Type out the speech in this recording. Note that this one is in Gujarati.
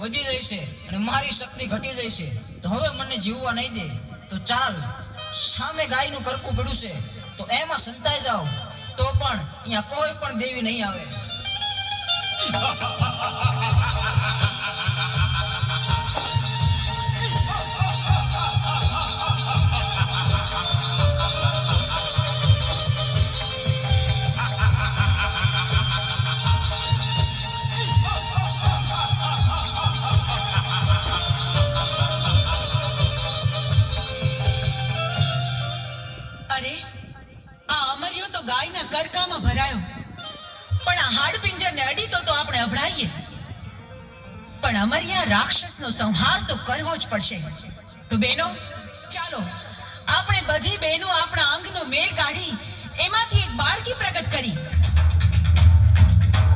વધી જાય છે અને મારી શક્તિ ઘટી જાય છે. તો હવે મને જીવવા નહીં દે. તો ચાલ, સામે ગાયનું કરકું પડ્યું છે. તો એમાં સંતાઈ જાઓ. તો પણ અહીંયા કોઈ પણ દેવી નહીં આવે. અરે આ અમરિયો તો ગાયના કરકામાં ભરાયો. પણ આ હાડપિંજરને અડીતો તો આપણે અભડાઈએ. પણ અમર્યા રાક્ષસનો સંહાર તો કરવો જ પડશે. તો બેનો ચાલો, આપણે બધી બહેનો આપણા અંગનો મેલ કાઢી